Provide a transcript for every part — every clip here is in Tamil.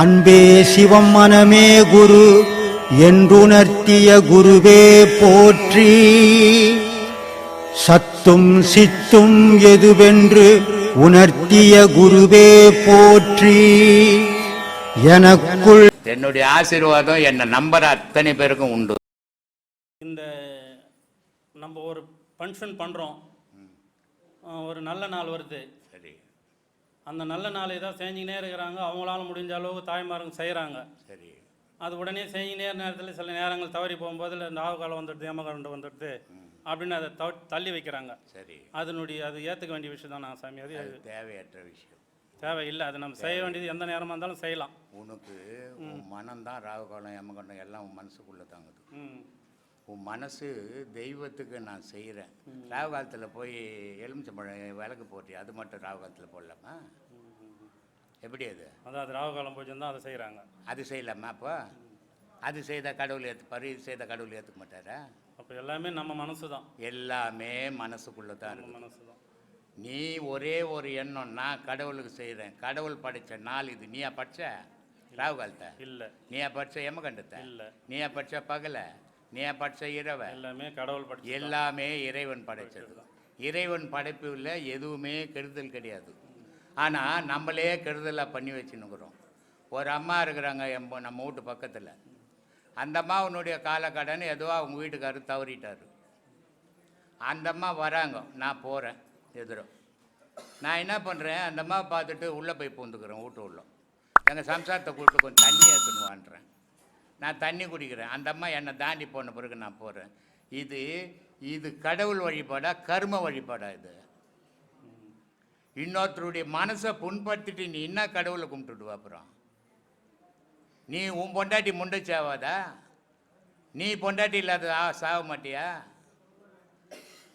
அன்பே சிவம் மனமே குரு என்றுணர்த்திய குருவே போற்றி. சத்தும் சித்தும் எதுவென்று உணர்த்திய குருவே போற்றி. எனக்குள் என்னுடைய ஆசீர்வாதம் என்னை நம்புற அத்தனை பேருக்கும் உண்டு. இந்த நம்ம ஒரு ஃபங்க்ஷன் பண்ணுறோம் ஒரு நல்ல நாள் வருது. அந்த நல்ல நாளை தான் செஞ்சுக்கினே இருக்கிறாங்க. அவங்களால முடிஞ்ச அளவுக்கு தாய்மாருங்க செய்கிறாங்க. சரி. அது உடனே செஞ்சுக்கினே நேரத்தில் சில நேரங்கள் தவறி போகும்போது இல்லை இந்த ஆவுகாலம் வந்துடுது ஏமகரண்டு வந்துடுது அப்படின்னு அதை தவ தள்ளி வைக்கிறாங்க. சரி. அதனுடைய அது ஏற்றுக்க வேண்டிய விஷயம் தான் நான் சாமி அது தேவையற்ற விஷயம். தேவையில்லை அது நம்ம செய்ய வேண்டியது எந்த நேரமாக இருந்தாலும் செய்யலாம். உனக்கு உன் மனம்தான் ராகுகாலம் யமகண்டம் எல்லாம் மனசுக்குள்ளே தாங்குது. உன் மனசு தெய்வத்துக்கு நான் செய்கிறேன் ராகு காலத்தில் போய் எலுமிச்சம்பழம் விளக்கு போட்டி அது மட்டும் ராகு காலத்தில் போடலாமா? எப்படி அது? அதான் அது ராவுகாலம் பூஜை தான் அதை செய்கிறாங்க அது செய்யலாமா அப்போ? அது செய்த கடவுள் ஏற்றுப்பாரு இது செய்த கடவுள் ஏற்றுக்க மாட்டாரா? அப்போ எல்லாமே நம்ம மனசு தான். எல்லாமே மனசுக்குள்ளே தான் நம்ம இருக்குது. மனசு தான். நீ ஒரே ஒரு எண்ணம் நான் கடவுளுக்கு செய்கிறேன் கடவுள் படைச்ச நாள் இது. நீயா படிச்ச? ராகு காலத்தை? இல்லை. நீயா படிச்ச எமகண்டத்தை? இல்லை. நீயா படிச்ச பகல? நீயா படிச்ச இரவை? எல்லாமே கடவுள் படைச்சு எல்லாமே இறைவன் படைச்சது இறைவன் படைப்புல எதுவுமே கெடுதல் கிடையாது. ஆனால் நம்மளே கெடுதலாக பண்ணி வச்சுன்னுக்குறோம். ஒரு அம்மா இருக்கிறாங்க எம் நம்ம வீட்டு பக்கத்தில். அந்த அம்மாவனுடைய காலக்கடன் ஏதோ அவங்க வீட்டுக்காரர் தவறிட்டார். அந்த அம்மா வராங்க நான் போகிறேன் எதிரோ. நான் என்ன பண்ணுறேன் அந்த அம்மாவை பார்த்துட்டு உள்ளே போய் பூந்துக்கிறேன் வீட்டு உள்ள. எங்கள் சம்சாரத்தை கூப்பிட்டு கொஞ்சம் தண்ணி எடுத்துன்னு வான்றேன். நான் தண்ணி குடிக்கிறேன். அந்த அம்மா என்னை தாண்டி போன பிறகு நான் போகிறேன் இது இது கடவுள் வழிபாடா கர்ம வழிபாடா இது? இன்னொருத்தருடைய மனசை புண்படுத்திட்டு நீ என்ன கடவுளை கும்பிட்டுட்டு அப்புறம்? நீ உன் பொண்டாட்டி முண்டைச்சாவாதா? நீ பொண்டாட்டி இல்லாத ஆ- மாட்டியா?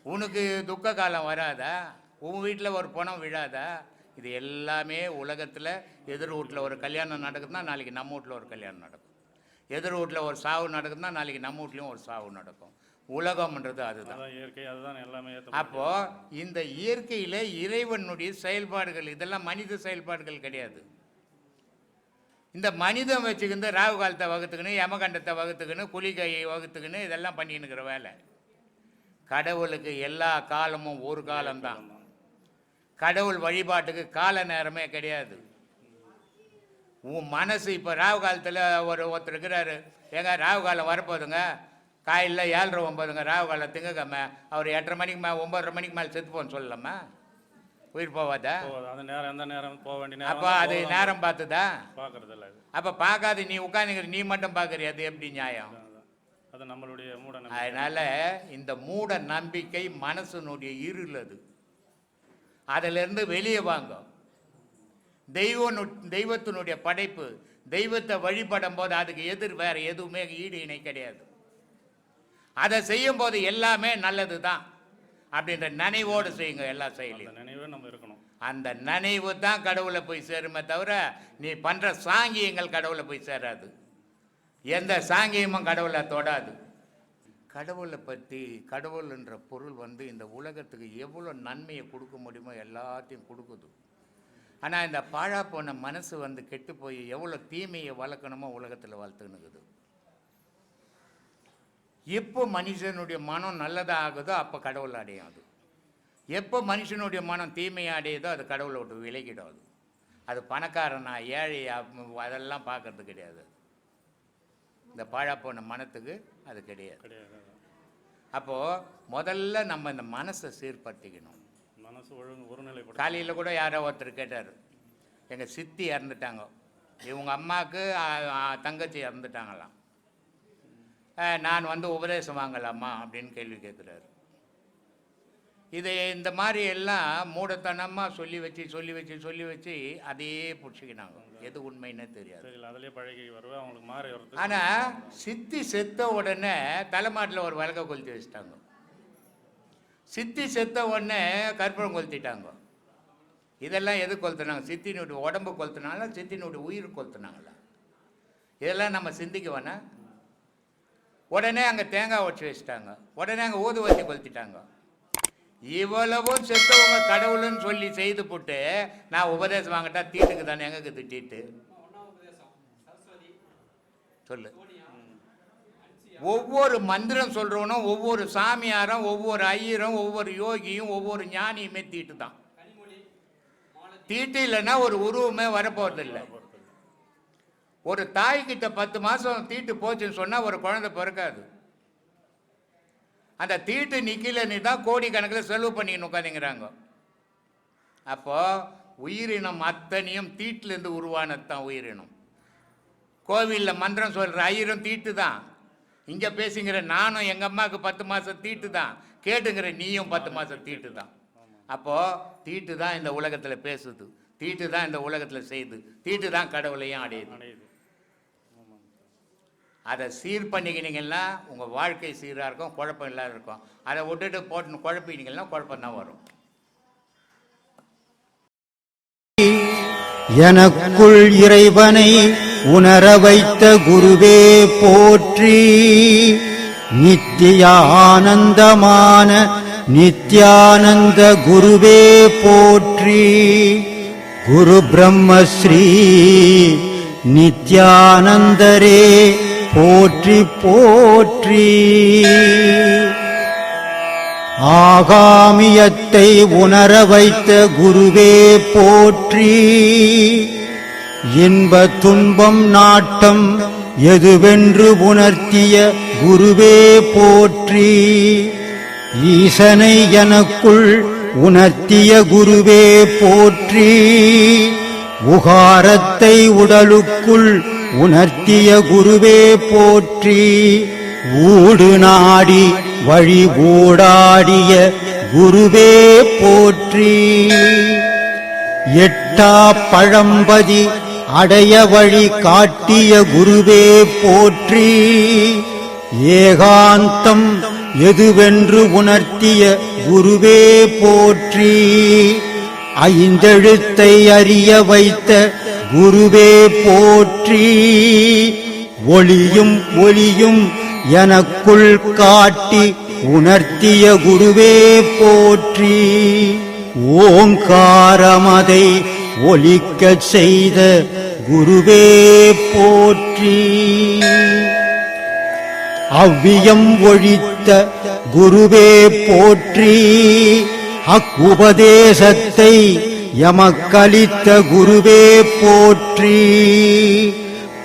உனக்கு துக்க காலம் வராதா? உன் வீட்டில் ஒரு பணம் விழாதா? இது எல்லாமே உலகத்தில் எதிர் வீட்டில் ஒரு கல்யாணம் நடக்குதுன்னா நாளைக்கு நம்ம வீட்டில் ஒரு கல்யாணம் நடக்கும். எதிர் வீட்டில் ஒரு சாவு நடக்குதுன்னா நாளைக்கு நம்ம வீட்லேயும் ஒரு சாவு நடக்கும். உலகம்ன்றது அதுதான். இயற்கை அதுதான் எல்லாமே ஏற்ற அப்போ இந்த இயற்கையில் இறைவனுடைய செயல்பாடுகள் இதெல்லாம் மனித செயல்பாடுகள் கிடையாது. இந்த மனிதன் வச்சுக்கிந்து ராகு காலத்தை வகுத்துக்கின்னு யமகண்டத்தை வகுத்துக்கின்னு குளிகையை வகுத்துக்கின்னு இதெல்லாம் பண்ணின்னு இருக்கிற வேலை. கடவுளுக்கு எல்லா காலமும் ஒரு காலம்தான். கடவுள் வழிபாட்டுக்கு கால நேரமே கிடையாது. உன் மனசு இப்போ ராகு காலத்தில் ஒரு ஒருத்தர் இருக்கிறாரு. ஏங்க ராகு காலம் வரப்போகுதுங்க? காலையில் ஏழரை ஒம்பதுங்க ராகு காலம் திங்கக்கிழமை. அவர் எட்டரை மணிக்கு மேலே ஒம்பதரை மணிக்கு மேலே செத்து போன்னு சொல்லலாமா? உயிர் போவாதா? அந்த நேரம் எந்த நேரம்? போக வேண்டிய அப்போ அது நேரம் பார்த்துதா? பார்க்கறது இல்லை அப்போ பார்க்காத நீ உட்காந்துக்கிற நீ மட்டும் பார்க்குறிய? அது எப்படி நியாயம். அது நம்மளுடைய மூட அதனால் இந்த மூட நம்பிக்கை மனசனுடைய இருள் அது. அதிலிருந்து வெளியே வாங்க. தெய்வனு தெய்வத்தினுடைய படைப்பு தெய்வத்தை வழிபடும் போது அதுக்கு எதிர் வேற எதுவுமே ஈடு இணை கிடையாது. அதை செய்யும் போது எல்லாமே நல்லது தான் அப்படின்ற நினைவோடு செய்யுங்க எல்லா செயலையும். அந்த நினைவே நம்ம இருக்கணும். அந்த நினைவு தான் கடவுளை போய் சேருமே தவிர நீ பண்ணுற சாங்கியங்கள் கடவுளை போய் சேராது. எந்த சாங்கியமும் கடவுளை தொடாது. கடவுளை பற்றி கடவுள்ன்ற பொருள் வந்து இந்த உலகத்துக்கு எவ்வளோ நன்மையை கொடுக்க முடியுமோ எல்லாத்தையும் கொடுக்குது. ஆனால் இந்த பாழா போன மனசு வந்து கெட்டு போய் எவ்வளோ தீமையை வளர்க்கணுமோ உலகத்தில் வளர்த்துனுக்குது எப்போ மனுஷனுடைய மனம் நல்லதாக ஆகுதோ அப்போ கடவுள் அடையும் அது. எப்போ மனுஷனுடைய மனம் தீமையை அடையுதோ அது கடவுளை விட்டு விலகிடும் அது. அது பணக்காரனா ஏழையா ம், அதெல்லாம் பார்க்கறது கிடையாது. இந்த பாழாப்போன மனத்துக்கு அது கிடையாது. கிடையாது. அப்போது முதல்ல நம்ம இந்த மனசை சீர்படுத்திக்கணும். மனசு ஒழுங்கு ஒருநிலைப்படும் காலையில் கூட யாரோ ஒருத்தர் கேட்டார். எங்கள் சித்தி இறந்துட்டாங்க. இவங்க அம்மாவுக்கு தங்கச்சி இறந்துட்டாங்களாம். நான் வந்து உபதேசம் வாங்கலாமா அப்படின்னு கேள்வி கேட்குறாரு இது இந்த மாதிரி எல்லாம் மூடத்தனமாக சொல்லி வச்சு சொல்லி வச்சு சொல்லி வச்சு அதையே பிடிச்சிக்கினாங்க. எது உண்மைன்னே தெரியாது. அதிலே பழகி வருவேன் அவங்களுக்கு மாறி ஆனால் சித்தி செத்த உடனே தலைமாட்டில் ஒரு விளக்க கொளுத்தி வச்சிட்டாங்க. சித்தி செத்த உடனே கற்பூரம் கொளுத்திட்டாங்க. இதெல்லாம் எது கொளுத்துனாங்க? சித்தினுடைய உடம்பு கொளுத்துனாங்களா? சித்தினுடைய உயிர் கொளுத்துனாங்களா? இதெல்லாம் நம்ம சிந்திக்க வேணாம் உடனே அங்கே தேங்காய் உடச்சி வச்சிட்டாங்க. உடனே அங்கே ஊதுவத்தி கொளுத்திட்டாங்க. இவ்வளவும் செத்தவங்க கடவுள்னு சொல்லி செய்து போட்டு நான் உபதேசம் வாங்கிட்டா தீட்டுக்கு தானே எங்களுக்கு திட்டிட்டு சொல்லு. ஒவ்வொரு மந்திரம் சொல்கிறவனும் ஒவ்வொரு சாமியாரும் ஒவ்வொரு ஐயரும் ஒவ்வொரு யோகியும் ஒவ்வொரு ஞானியுமே தீட்டு தான். தீட்டு இல்லைன்னா ஒரு உருவமே வரப்போறதில்லை ஒரு தாய்கிட்ட பத்து மாதம் தீட்டு போச்சுன்னு சொன்னால் ஒரு குழந்தை பிறக்காது. அந்த தீட்டு நிக்கலன்னு தான் கோடிக்கணக்கில் செலவு பண்ணிக்கணும் உட்காந்துங்கிறாங்க. அப்போ உயிரினம் அத்தனையும் தீட்டிலேருந்து உருவானது தான் உயிரினம். கோவிலில் மந்திரம் சொல்கிற ஐயரும் தீட்டு தான். இங்கே பேசுங்கிற நானும் எங்கள் அம்மாவுக்கு பத்து மாதம் தீட்டு தான். கேட்டுங்கிற நீயும் பத்து மாதம் தீட்டு தான். அப்போது தீட்டு தான் இந்த உலகத்தில் பேசுது. தீட்டு தான் இந்த உலகத்தில் செய்யுது தீட்டு தான் கடவுளையும் அடையுது. அடையுது. அதை சீர் பண்ணிக்கினீங்கன்னா உங்கள் வாழ்க்கை சீராக இருக்கும் குழப்பம் இல்லாத இருக்கும். அதை விட்டுட்டு போட்டு குழப்பினீங்கன்னா குழப்பம் தான் வரும். எனக்குள் இறைவனை உணர வைத்த குருவே போற்றி. நித்தியானந்தமான நித்யானந்த குருவே போற்றி. குரு பிரம்மஸ்ரீ நித்யானந்தரே போற்றி போற்றி. ஆகாமியத்தை உணர வைத்த குருவே போற்றி. இன்ப துன்பம் நாட்டம் எதுவென்று உணர்த்திய குருவே போற்றி. ஈசனை எனக்குள் உணர்த்திய குருவே போற்றி. உகாரத்தை உடலுக்குள் உணர்த்திய குருவே போற்றி. ஊடு நாடி வழி ஊடாடிய குருவே போற்றி. எட்டா பழம்பதி அடைய வழி காட்டிய குருவே போற்றி. ஏகாந்தம் எதுவென்று உணர்த்திய குருவே போற்றி. ஐந்தெழுத்தை அறிய வைத்த குருவே போற்றி. ஒளியும் ஒளியும் எனக்குள் காட்டி உணர்த்திய குருவே போற்றி. ஓங்காரமதை ஒலிக்கச் செய்த குருவே போற்றி. அவ்வியம் ஒழித்த குருவே போற்றி. அக்குபதேசத்தை எமக்களித்த குருவே போற்றி.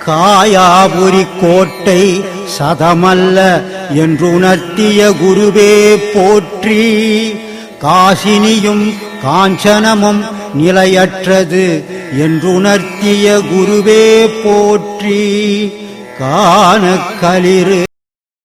காயாபுரி கோட்டை சதமல்ல என்றுணர்த்திய குருவே போற்றி. காசினியும் காஞ்சனமும் நிலையற்றது என்றுணர்த்திய குருவே போற்றி காண களிறு